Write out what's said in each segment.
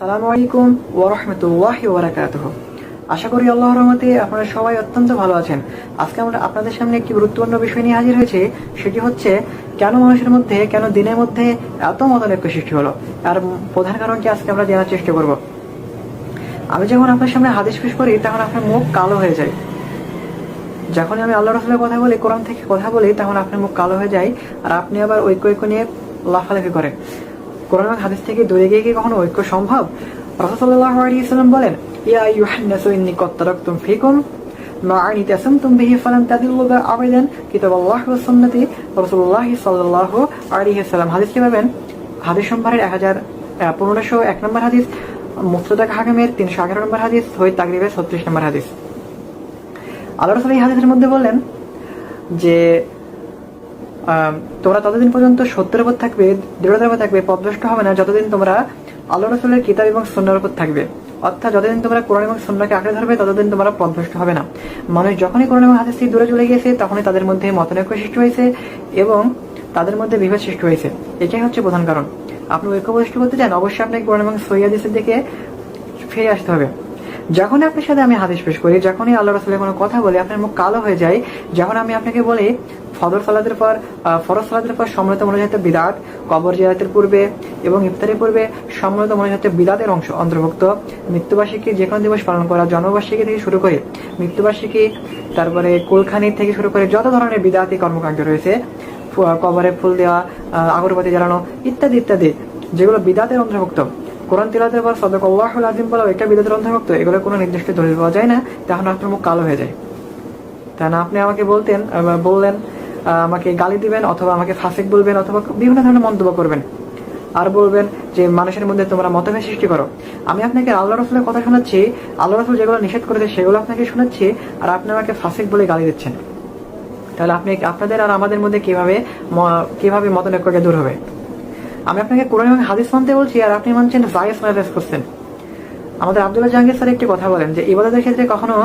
সালামু আলাইকুম ওরহমতুল্লাহ আশা করি রহমতে আপনারা সবাই অত্যন্ত ভালো আছেন। আজকে আমরা আপনাদের সামনে একটি গুরুত্বপূর্ণ বিষয় নিয়ে হাজির হয়েছি, সেটি হচ্ছে কেন মানুষের মধ্যে, কেন দিনের মধ্যে এত মতনৈক্য সৃষ্টি হলো? আর প্রধান কারণটি আজকে আমরা জানার চেষ্টা করব। আমি যখন আপনার সামনে হাদিস পেশ করি, তখন আপনার মুখ কালো হয়ে যায়। যখন আমি আল্লাহ রসুলের কথা বলি, কোরআন থেকে কথা বলি, তখন আপনার মুখ কালো হয়ে যায়, আর আপনি আবার ঐক্য ঐক্য নিয়ে লাফালাফি করেন। কোরআন হাদিস থেকে দূরে গিয়ে কখনো ঐক্য সম্ভব? রাসূলুল্লাহ আলাইহি বলেন, ইয়া আইয়ুহান্নাসু ইন্নী ফিকুম মা বিহি ফালান তাদিল্লু আবাদান কিতাবাল্লাহ ওয়া সুন্নতি। রাসূলুল্লাহ সাল্লাল্লাহু আলাইহি সাল্লাম হাদিস কি পাবেন হাদিস সম্ভারের 1000 1501 এক নম্বর হাদিস মুফতাদাক হাকিমের 311 নম্বর হাদিস সহিহ তাকরিবের 36 নম্বর হাদিস। আল্লাহ রসুল এই হাদিসের মধ্যে বললেন যে তোমরা ততদিন পর্যন্ত সত্যের উপর থাকবে, দৃঢ়তার উপর থাকবে, পদভ্রষ্ট হবে না যতদিন তোমরা আল্লাহ রসুলের কিতাব এবং সন্ন্যার উপর থাকবে। অর্থাৎ যতদিন তোমরা কোরআন এবং সন্ন্যাকে আঁকড়ে ধরবে, ততদিন তোমরা পদভ্রষ্ট হবে না। মানুষ যখনই কোরআন এবং হাদিস দূরে চলে গিয়েছে, তখনই তাদের মধ্যে মতনৈক্য সৃষ্টি হয়েছে এবং তাদের মধ্যে বিভেদ সৃষ্টি হয়েছে। এটাই হচ্ছে প্রধান কারণ। আপনি ঐক্য করতে চান, অবশ্যই আপনাকে কোরআন এবং সৈয়াদিসের দিকে ফিরে আসতে হবে। যখন আপনার সাথে আমি হাদিস পেশ করি, যখনই আল্লাহ রসুলের কোনো কথা বলি, আপনার মুখ কালো হয়ে যায়, যখন আমি আপনাকে বলি ফদর সালাদের পর ফরজ সালাদের পর সম্মিলিত মনে মনোজাত বিদাত, কবর জিয়াতের পূর্বে এবং ইফতারের পূর্বে সম্মিলিত মনোজাত বিদাতের অংশ অন্তর্ভুক্ত। মৃত্যুবার্ষিকী যে কোনো দিবস পালন করা জন্মবার্ষিকী থেকে শুরু করে মৃত্যুবার্ষিকী, তারপরে কুলখানি থেকে শুরু করে যত ধরনের বিদাতি কর্মকাণ্ড রয়েছে কবরে ফুল দেওয়া আগরবাতি জ্বালানো ইত্যাদি ইত্যাদি, যেগুলো বিদাতের অন্তর্ভুক্ত। কোরআন তিলাতের পর সদক আল্লাহুল আজিম বলা এটা বিদাতের অন্তর্ভুক্ত, এগুলো কোনো নির্দিষ্ট দলিল পাওয়া যায় না তখন আপনার মুখ কালো হয়ে যায়। তা না, আপনি আমাকে বলতেন বললেন আমাকে গালি দিবেন অথবা আমাকে ফাসিক বলবেন অথবা বিভিন্ন ধরনের মন্তব্য করবেন। আর বলবেন যে, মানুষের মধ্যে তোমরা মতভেদ সৃষ্টি করো। আমি আপনাকে আল্লাহ রসুলের কথা শোনাচ্ছি আল্লাহ রসুল যেগুলো নিষেধ করেছে সেগুলো আপনাকে শোনাচ্ছি, আর আপনি আমাকে ফাসিক বলে গালি দিচ্ছেন। তাহলে আপনি আপনাদের আর আমাদের মধ্যে কীভাবে কীভাবে মতনৈক্যটা দূর হবে? আমি আপনাকে কোরআন এবং হাদিস মানতে বলছি, আর আপনি মানছেন জায়েজ নাজায়েজ করছেন। আমাদের আব্দুল্লাহ জাহাঙ্গীর স্যার একটি কথা বলেন যে, ইবাদতের ক্ষেত্রে কখনো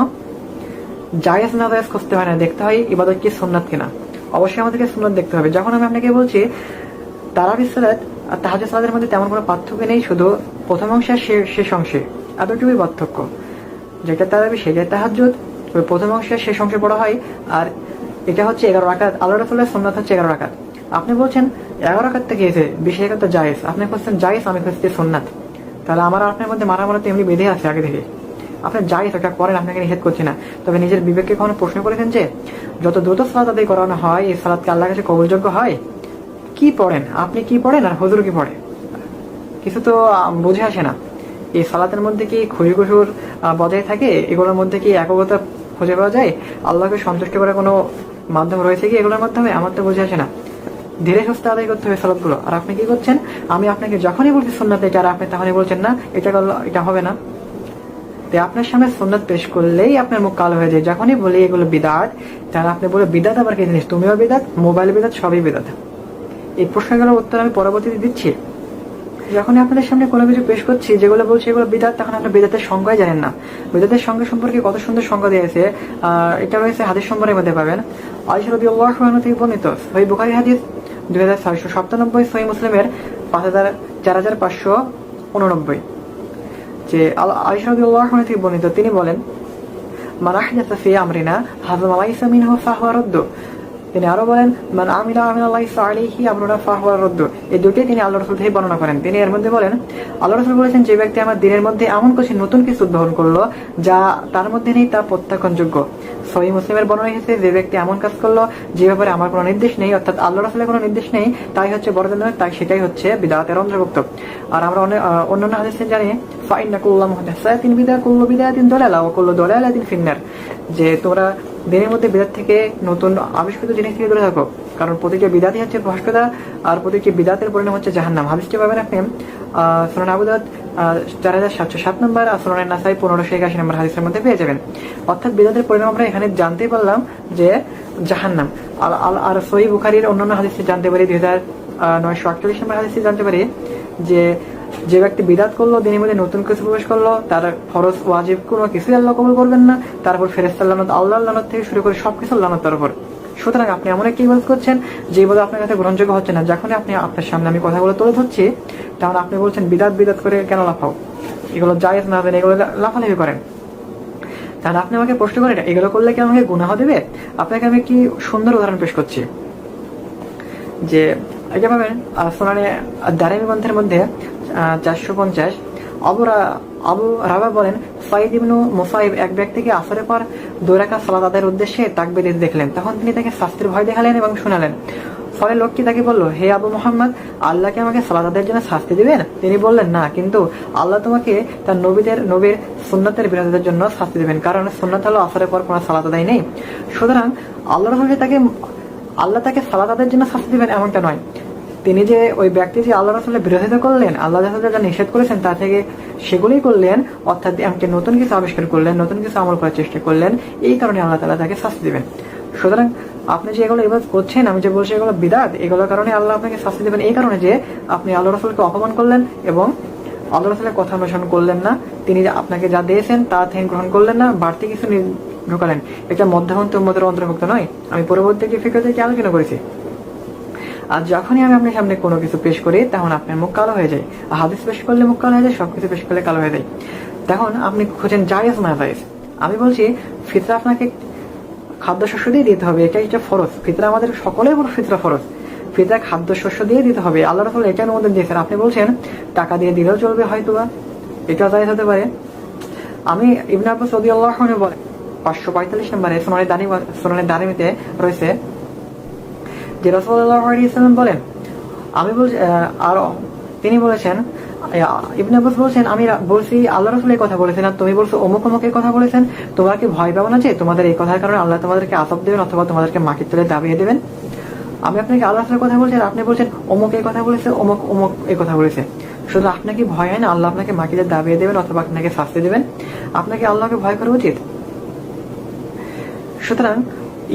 জায়েজ নাজায়েজ করতে হয় না, দেখতে হয় ইবাদত কি সুন্নাত কিনা। অবশ্যই আমাদেরকে সুন্নাত দেখতে হবে। যখন আমি আপনাকে বলছি, তারাবি সালাত আর তাহাজ সালাদের মধ্যে তেমন কোনো পার্থক্য নেই, শুধু প্রথম অংশে আর শেষ অংশে। এতটুকুই পার্থক্য। যেটা তারাবি সেটা তাহাজুদ ওই প্রথম অংশে শেষ অংশে পড়া হয়। আর এটা হচ্ছে এগারো রাকাত। আল্লাহ রসুল্লাহ সুন্নাত হচ্ছে এগারো রাকাত। আপনি বলছেন, এগারো রাকাত থেকে এসে বিশ এগারো তো জায়েজ। আপনি খুঁজছেন জায়েজ, আমি খুঁজছি সুন্নাত। তাহলে আমার আপনার মধ্যে মারামারা তো এমনি বেঁধে আছে আগে থেকে। আপনি জায়েজ একটা করেন আপনাকে নিষেধ করছি না। তবে নিজের বিবেককে কখনো প্রশ্ন করেছেন যে, যত দ্রুত সালাত আদায় করানো হয়, এই সালাদকে আল্লাহ কাছে কবলযোগ্য হয়? কি পড়েন? আপনি কি পড়েন? আর হুজুর কি পড়ে? কিছু তো বুঝে আসে না। এই সালাতের মধ্যে কি খুশি খুশুর বজায় থাকে? এগুলোর মধ্যে কি একগতা খুঁজে পাওয়া যায়? আল্লাহকে সন্তুষ্ট করার কোনো মাধ্যম রয়েছে কি এগুলোর মাধ্যমে? আমার তো বুঝে আসে না। ধীরে সুস্থে আদায় করতে হবে সালাদগুলো আর আপনি কি করছেন? আমি আপনাকে যখনই বলছি সুন্নাত এটা, আর আপনি তখনই বলছেন, না, এটা এটা হবে না। তো আপনার সামনে সুন্নাত পেশ করলেই আপনার মুখ কালো হয়ে যায়। যখনই বলি এগুলো বিদাত, তাহলে আপনি বলে বিদাত আবার কি জিনিস? তুমিও বিদাত, মোবাইল বিদাত, সবই বিদাত। এই প্রশ্নগুলোর উত্তর আমি পরবর্তীতে দিচ্ছি। যখন আপনাদের সামনে কোনো কিছু পেশ করছি, যেগুলো বলছি এগুলো বিদাত, তখন আপনি বিদাতের সংজ্ঞাই জানেন না। বিদাতের সংজ্ঞা সম্পর্কে কত সুন্দর সংজ্ঞা দিয়েছে এটা রয়েছে হাদিস সম্পর্কের মধ্যে পাবেন। আয়সা রবি থেকে বর্ণিত। সহি বুখারি হাদিস, দুই হাজার ছয়শো সাতানব্বই, সহি মুসলিমের পাঁচ হাজার, চার হাজার পাঁচশো উননব্বই। যে আল্লাহ থেকে বর্ণিত, তিনি বলেন, মান জাতা ফি আমরিনা হাযা লাইসা মিনহু, ফাহুয়া রদ্দ। তিনি আরও বলেন এই দুটি তিনি আল্লাহ রাসূল থেকে বর্ণনা করেন। তিনি এর মধ্যে বলেন আল্লাহ রাসূল বলেছেন, যে ব্যক্তি আমার দিনের মধ্যে এমন কিছু নতুন কিছু উদ্ভাবন করল, যা তার মধ্যে নেই, তা প্রত্যাখ্যানযোগ্য। সহি মুসলিমের বর্ণনা এসেছে, যে ব্যক্তি এমন কাজ করল, যে ব্যাপারে আমার কোনো নির্দেশ নেই, অর্থাৎ আল্লাহ রাসূলের কোনো নির্দেশ নেই, তাই হচ্ছে বড় নয় তাই সেটাই হচ্ছে বিদাতের অন্তর্ভুক্ত। আর আমরা অনেক অন্যান্য হাদিসে জানি, ফাইন্না কুল্লাহ মুহদাসাতিন বিদা কুল্লু বিদাতিন দলালা ও কুল্লু দলালাতিন ফিন্নার। যে তোমরা দিনের মধ্যে বিদাত থেকে নতুন আবিষ্কৃত জিনিস থেকে দূরে থাকো। কারণ প্রতিটি বিদাতি হচ্ছে ভস্কতা আর প্রতিটি বিদাতের পরিণাম হচ্ছে জাহান্নাম। হাদিসটি পাবেন আপনি সুনান আবুদাত চার হাজার সাতশো সাত নম্বর আর সুনানের নাসাই পনেরোশো একাশি নম্বর হাদিসের মধ্যে পেয়ে যাবেন। অর্থাৎ বিদাতের পরিণাম আমরা এখানে জানতেই পারলাম যে জাহান্নাম। আর- আর সহি বুখারির অন্যান্য হাদিসে জানতে পারি, দুই হাজার নয়শো আটচল্লিশ নম্বর হাদিসে জানতে পারি যে যে ব্যক্তি বিদাত করল দিনের মধ্যে নতুন কিছু প্রবেশ করল, তার ফরজ ওয়াজিব কোনো কিছুই আল্লাহ কবুল করবেন না। তারপর ফেরেস্তার লানত আল্লাহ লানত থেকে শুরু করে সবকিছু লানত তার উপর। সুতরাং আপনি এমন একটি ইবাদত করছেন, যে ইবাদত আপনার কাছে গ্রহণযোগ্য হচ্ছে না। যখনই আপনি আপনার সামনে আমি কথাগুলো তুলে ধরছি, তখন আপনি বলছেন, বিদাত বিদাত করে কেন লাফাও? এগুলো জায়েজ না দেন এগুলো লাফালাফি করেন। তাহলে আপনি আমাকে প্রশ্ন করেন, এগুলো করলে কি আমাকে গুনাহ দেবে? আপনাকে আমি কি সুন্দর উদাহরণ পেশ করছি, যে পাবেন সোনানে দারিমি গ্রন্থের মধ্যে চারশো পঞ্চাশ, আবু রা- আবু রাবা বলেন, সাইদ ইবনু মুসাইব এক ব্যক্তিকে আসরের পর দৈরাকা সালাদ আদায়ের উদ্দেশ্যে তাকবে দেখলেন। তখন তিনি তাকে শাস্তির ভয় দেখালেন এবং শোনালেন। ফলে লোকটি তাকে বলল, হে আবু মোহাম্মদ আল্লাহকে আমাকে সালাদ আদায়ের জন্য শাস্তি দিবেন? তিনি বললেন, না, কিন্তু আল্লাহ তোমাকে তার নবীদের, নবীর সুন্নতের বিরোধীদের জন্য শাস্তি দিবেন, কারণ সুন্নত হলো আসরের পর কোনো সালাদ আদায় নেই। সুতরাং আল্লাহ তাকে আল্লাহ তাকে সালাদ আদায়ের জন্য শাস্তি দিবেন এমনটা নয়। তিনি যে ওই ব্যক্তি যে আল্লাহ রসুলের বিরোধিতা করলেন, আল্লাহ রসুল যা নিষেধ করেছেন তা থেকে সেগুলোই করলেন, অর্থাৎ এমনকি নতুন কিছু আবিষ্কার করলেন, নতুন কিছু আমল করার চেষ্টা করলেন, এই কারণে আল্লাহ তালা তাকে শাস্তি দিবেন। সুতরাং আপনি যে এগুলো এবার করছেন, আমি যে বলছি এগুলো বিদাত, এগুলোর কারণে আল্লাহ আপনাকে শাস্তি দেবেন এই কারণে যে আপনি আল্লাহ রসুলকে অপমান করলেন এবং আল্লাহ রসুলের কথা অনুসরণ করলেন না। তিনি আপনাকে যা দিয়েছেন তা থেকে গ্রহণ করলেন না, বাড়তি কিছু ঢোকালেন। এটা মধ্যমন্ত্র উম্মতের অন্তর্ভুক্ত নয়, আমি পরবর্তী একটি থেকে আলোচনা করেছি। আর যখনই আমি আপনার সামনে কোনো কিছু পেশ করি, তখন আপনার মুখ কালো হয়ে যায়। আর হাদিস পেশ করলে মুখ কালো হয়ে যায়, সবকিছু পেশ করলে কালো হয়ে যায়। তখন আপনি খুঁজেন জায়েজ না জায়েজ। আমি বলছি, ফিতরা আপনাকে খাদ্যশস্য দিয়ে দিতে হবে এটা এটা ফরজ। ফিতরা আমাদের সকলের উপর ফিতরা ফরজ। ফিতরা খাদ্যশস্য দিয়ে দিতে হবে। আল্লাহ রসুল এটা অনুমোদন দিয়েছেন। আপনি বলছেন, টাকা দিয়ে দিলেও চলবে হয়তো বা এটা জায়েজ হতে পারে। আমি ইবনে আব্বাস রাদিয়াল্লাহু আনহু বলে পাঁচশো পঁয়তাল্লিশ নম্বরে সোনালি দানি রয়েছে। যে বলেন, আমি আর তিনি বলেছেন ইবনে আব্বাস বলছেন, আমি বলছি, আল্লাহ কথা বলেছেন, আর তুমি বলছো, অমুক অমুক এই কথা বলেছেন কি ভয় পাবো না যে তোমাদের এই কথার কারণে আল্লাহ তোমাদেরকে আসব দেবেন অথবা তোমাদেরকে মাটির তলে দাবিয়ে দেবেন? আমি আপনাকে আল্লাহ রসুলের কথা বলছি আপনি বলছেন, অমুক এই কথা বলেছে, অমুক অমুক এই কথা বলেছে। শুধু আপনাকে ভয় হয় না, আল্লাহ আপনাকে মাটিতে দাবিয়ে দেবেন অথবা আপনাকে শাস্তি দেবেন। আপনাকে আল্লাহকে ভয় করা উচিত? সুতরাং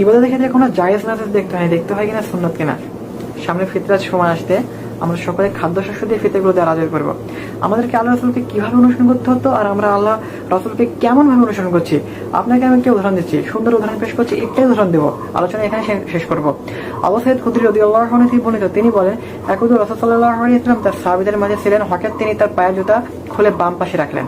ইবাদতের ক্ষেত্রে কোনো জায়েজ নাজাজ দেখতে হয় দেখতে হয় কিনা সুন্নত কিনা। সামনে ফিতরাজ সময় আসতে আমরা সকলে খাদ্যশস্য দিয়ে ফিতরগুলো দেওয়ার আদায় করব। আমাদেরকে আল্লাহ রসুলকে কীভাবে অনুসরণ করতে হতো আর আমরা আল্লাহ রসুলকে কেমন ভাবে অনুসরণ করছি? আপনাকে আমি একটা উদাহরণ দিচ্ছি, সুন্দর উদাহরণ পেশ করছি, একটাই উদাহরণ দেবো। আলোচনা এখানে শেষ করব। অবশ্যই খুদ্রি রদি আল্লাহ বর্ণিত, তিনি বলেন একদম রসদ সাল্লাহ ইসলাম তার সাহাবিদের মাঝে ছিলেন হঠাৎ তিনি তার পায়ের জুতা খুলে বাম পাশে রাখলেন।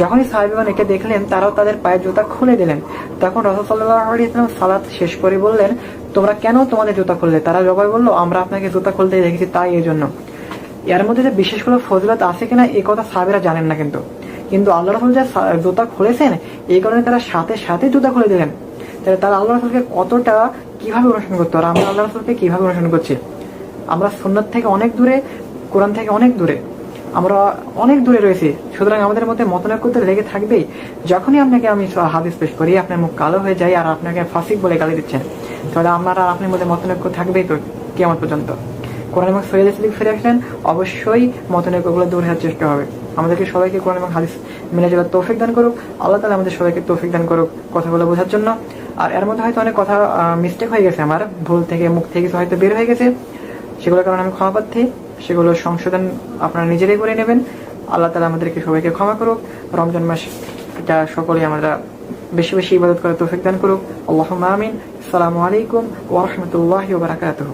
যখনই সাহেবগণ একে দেখলেন, তারাও তাদের পায়ের জুতা খুলে দিলেন। তখন রসদাল্লাহাম সালাত শেষ করে বললেন, তোমরা কেন তোমাদের জুতা খুললে? তারা জবাই বলল, আমরা আপনাকে জুতা খুলতে দেখেছি তাই এই জন্য এর মধ্যে যে বিশেষ কোনো ফজিলত আছে কিনা এই কথা সাহেবেরা জানেন না কিন্তু। কিন্তু আল্লাহ রসুল যে জুতা খুলেছেন, এই কারণে তারা সাথে সাথে জুতা খুলে দিলেন। তাহলে তারা আল্লাহ রসুলকে কতটা কীভাবে অনুসরণ করতো আর আমরা আল্লাহ রসুলকে কীভাবে অনুসরণ করছি? আমরা সুন্নত থেকে অনেক দূরে, কোরআন থেকে অনেক দূরে। আমরা অনেক দূরে রয়েছি। সুতরাং আমাদের মধ্যে মতনৈক্য তো লেগে থাকবেই। যখনই আপনাকে আমি হাদিস পেশ করি, আপনার মুখ কালো হয়ে যায় আর আপনাকে ফাসিক বলে গালি দিচ্ছেন। তাহলে আমার আর আপনার মধ্যে মতনৈক্য থাকবেই তো কেমন পর্যন্ত। কোরআন এবং সৈয়দ ইসলিক ফিরে আসলেন, অবশ্যই মতনৈক্যগুলো দূর হওয়ার চেষ্টা হবে। আমাদেরকে সবাইকে কোরআন এবং হাদিস মেনে চলার তৌফিক দান করুক। আল্লাহ তালা আমাদের সবাইকে তৌফিক দান করুক কথাগুলো বোঝার জন্য। আর এর মধ্যে হয়তো অনেক কথা মিস্টেক হয়ে গেছে আমার, ভুল থেকে, মুখ থেকে হয়তো বের হয়ে গেছে। সেগুলোর কারণে আমি ক্ষমা প্রার্থী। সেগুলো সংশোধন আপনারা নিজেরাই করে নেবেন। আল্লাহ তালা আমাদেরকে সবাইকে ক্ষমা করুক। রমজান মাস, এটা সকলে আমরা বেশি বেশি ইবাদত করে তৌফিক দান করুক। আল্লাহ আমিন। আসসালামু আলাইকুম ওরহমতুল্লাহ বারাকাতুহ।